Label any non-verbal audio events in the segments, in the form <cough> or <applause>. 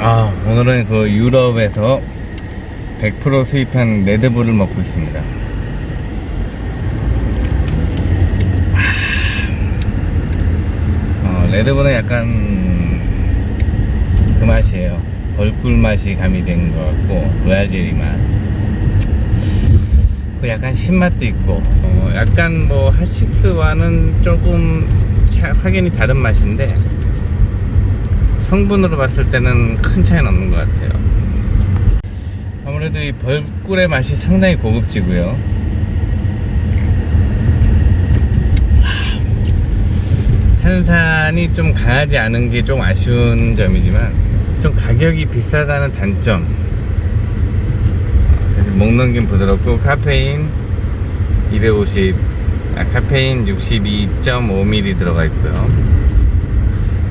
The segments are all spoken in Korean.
아 오늘은 그 유럽에서 100% 수입한 레드불을 먹고 있습니다. 어, 레드불은 약간 그 맛이에요. 벌꿀 맛이 가미된 것 같고 로얄 제리 맛. 그 약간 신맛도 있고 어, 약간 뭐 핫식스와는 조금 차- 확연히 다른 맛인데 성분으로 봤을 때는 큰 차이는 없는 것 같아요. 아무래도 이 벌꿀의 맛이 상당히 고급지고요. 탄산이 좀 강하지 않은 게 좀 아쉬운 점이지만 좀 가격이 비싸다는 단점. 그래서 목 넘김 부드럽고 카페인 250, 아, 카페인 62.5ml 들어가 있고요.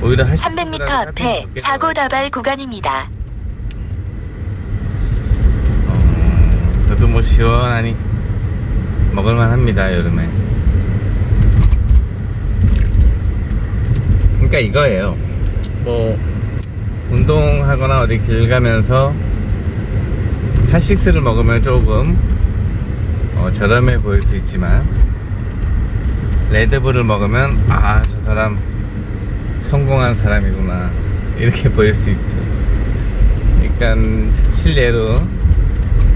오히려 300m 앞에 사고 다발 구간입니다. 어, 그래도 뭐 시원하니 먹을만 합니다 여름에. 그러니까 이거예요. 뭐 운동하거나 어디 길 가면서 핫식스를 먹으면 조금 어, 저렴해 보일 수 있지만 레드불을 먹으면 아 저 사람 성공한 사람이구나. 이렇게 <laughs> 보일 수 있죠. 그러니까 실례로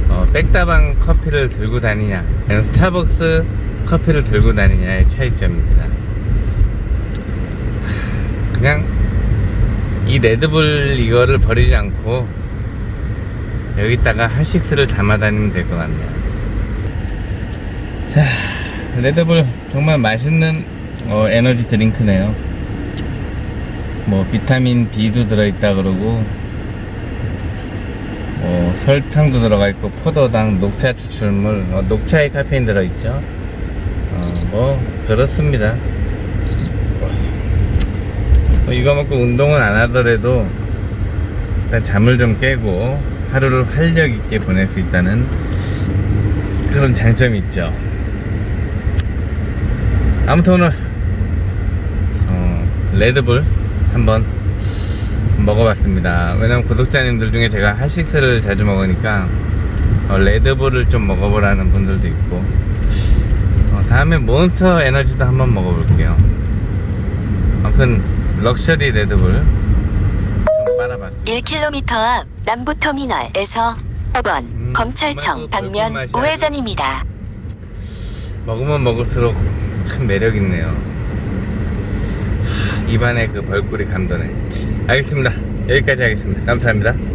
어, 백다방 커피를 들고 다니냐 스타벅스 커피를 들고 다니냐의 차이점입니다. 그냥 이 레드불 이거를 버리지 않고 여기다가 핫식스를 담아 다니면 될 것 같네요. 자 레드불 정말 맛있는 어, 에너지 드링크네요 뭐 비타민 B도 들어있다 그러고 뭐 설탕도 들어가 있고 포도당, 녹차 추출물, 어, 녹차에 카페인 들어있죠. 어, 뭐 그렇습니다. 뭐 이거 먹고 운동은 안 하더라도 일단 잠을 좀 깨고 하루를 활력 있게 보낼 수 있다는 그런 장점이 있죠. 아무튼 오늘 어, 레드불 한번 먹어봤습니다. 왜냐면 구독자님들 중에 제가 핫식스를 자주 먹으니까 어, 레드불을 좀 먹어보라는 분들도 있고 어, 다음에 몬스터 에너지도 한번 먹어볼게요. 아무튼 럭셔리 레드불 좀 빨아봤습니다. 1km 앞 남부터미널에서 5번 음, 검찰청 방면 우회전입니다. 먹으면 먹을수록 참 매력 있네요. 하, 입안에 그 벌꿀이 감도네. 알겠습니다. 여기까지 하겠습니다. 감사합니다.